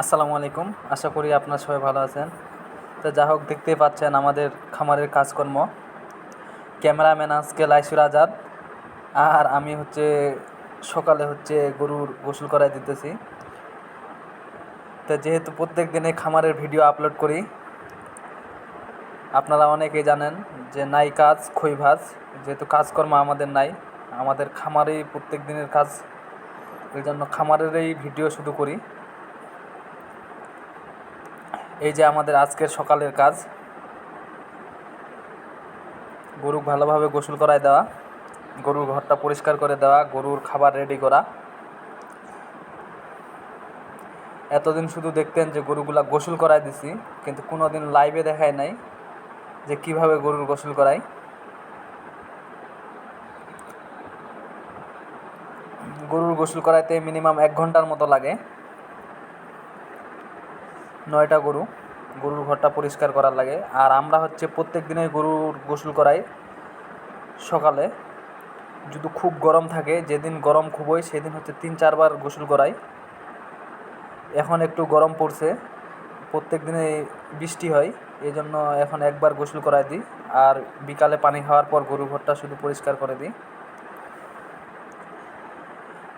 আসসালামু আলাইকুম। আশা করি আপনার সবাই ভালো আছেন। তো যা হোক, দেখতেই পাচ্ছেন আমাদের খামারের কাজকর্ম। ক্যামেরাম্যান আজকে লাইসুর আজাদ। আর আমি হচ্ছে সকালে হচ্ছে গরুর গোসল করাই দিতেছি। তো যেহেতু প্রত্যেক দিনে খামারের ভিডিও আপলোড করি, আপনারা অনেকেই জানেন যে নাই কাজ, খই ভাজ। যেহেতু কাজকর্ম আমাদের নাই, আমাদের খামারেই প্রত্যেক দিনের কাজ। এই জন্য খামারেরই ভিডিও শুধু করি। এই যে আমাদের আজকের সকালের কাজ, গরু ভালোভাবে গোসল করায় দেওয়া, গরুর ঘরটা পরিষ্কার করে দেওয়া, গরুর খাবার রেডি করা। এতদিন শুধু দেখতেন যে গরুগুলা গোসল করায় দিছি, কিন্তু কোনো দিন লাইভে দেখায় নাই যে কীভাবে গরুর গোসল করাই গরুর গোসল করাইতে মিনিমাম এক ঘণ্টার মতো লাগে। নয়টা গরু, গরুর ঘরটা পরিষ্কার করার লাগে। আর আমরা হচ্ছে প্রত্যেক দিনে গরুর গোসল করাই সকালে। যদি খুব গরম থাকে, যেদিন গরম খুব হয়, সেদিন হচ্ছে তিন চারবার গোসল করাই। এখন একটু গরম পড়ছে, প্রত্যেক দিনে বৃষ্টি হয় এই জন্য এখন একবার গোসল করাই দিই। আর বিকালে পানি খাওয়ার পর গরুর ঘরটা শুধু পরিষ্কার করে দিই।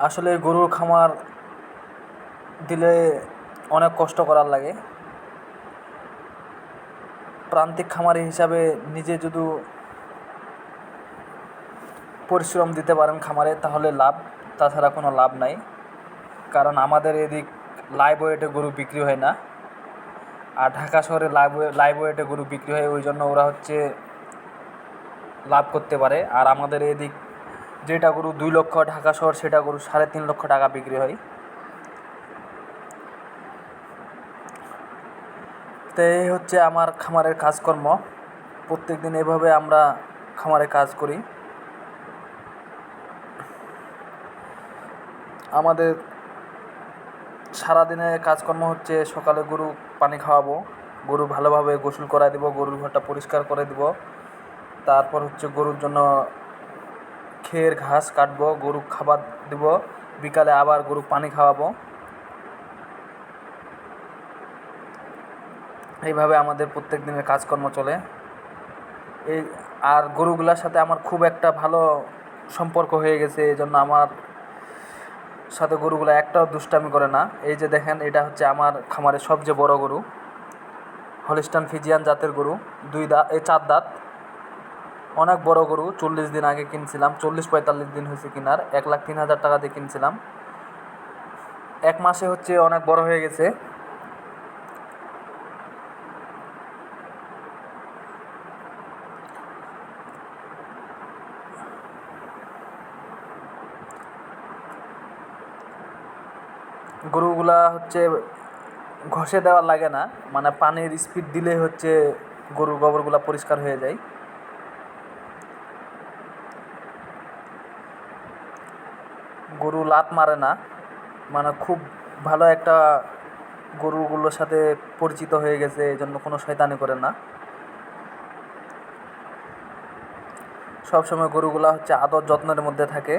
আসলে গরুর খামার দিলে অনেক কষ্ট করার লাগে। প্রান্তিক খামারি হিসাবে নিজে যদি পরিশ্রম দিতে পারেন খামারে, তাহলে লাভ, তাছাড়া কোনো লাভ নাই। কারণ আমাদের এদিক লাইভ ওয়েটে গরু বিক্রি হয় না। আর ঢাকা শহরে লাইভ লাইভ ওয়েটে গরু বিক্রি হয়, ওই জন্য ওরা হচ্ছে লাভ করতে পারে। আর আমাদের এদিক যেটা গরু দুই লক্ষ ঢাকা শহর, সেটা গরু সাড়ে তিন লক্ষ টাকা বিক্রি হয়। তো এই হচ্ছে আমার খামারের কাজকর্ম। প্রত্যেক দিন এভাবে আমরা খামারে কাজ করি। আমাদের সারাদিনে কাজকর্ম হচ্ছে সকালে গরু পানি খাওয়াবো, গরু ভালোভাবে গোসল করাই দেবো, গরুর ঘরটা পরিষ্কার করে দেব। তারপর হচ্ছে গরুর জন্য খের, ঘাস কাটবো গরু খাবার দেব। বিকালে আবার গরু পানি খাওয়াবো। এইভাবে আমাদের প্রত্যেক দিনের কাজকর্ম চলে। এই, আর গরুগুলার সাথে আমার খুব একটা ভালো সম্পর্ক হয়ে গেছে এই জন্য আমার সাথে গরুগুলো একটাও দুষ্টামি করে না। এই যে দেখেন, এটা হচ্ছে আমার খামারের সবচেয়ে বড় গরু। হলিস্টান ফিজিয়ান জাতের গরু, দুই দাঁত এই চার দাঁত। অনেক বড় গরু, চল্লিশ দিন আগে কিনছিলাম, চল্লিশ পঁয়তাল্লিশ দিন হয়েছে কিনার, এক লাখ তিন হাজার টাকা দিয়ে কিনছিলাম। এক মাসে হচ্ছে অনেক বড় হয়ে গেছে। গরুগুলা হচ্ছে ঘষে দেওয়া লাগে না মানে পানির স্পিড দিলে হচ্ছে গরুর গোবরগুলা পরিষ্কার হয়ে যায়। গরু লাত মারে না মানে খুব ভালো একটা গরুগুলোর সাথে পরিচিত হয়ে গেছে এই জন্য কোনো শয়তানি করে না। সবসময় গরুগুলা হচ্ছে আদর যত্নের মধ্যে থাকে।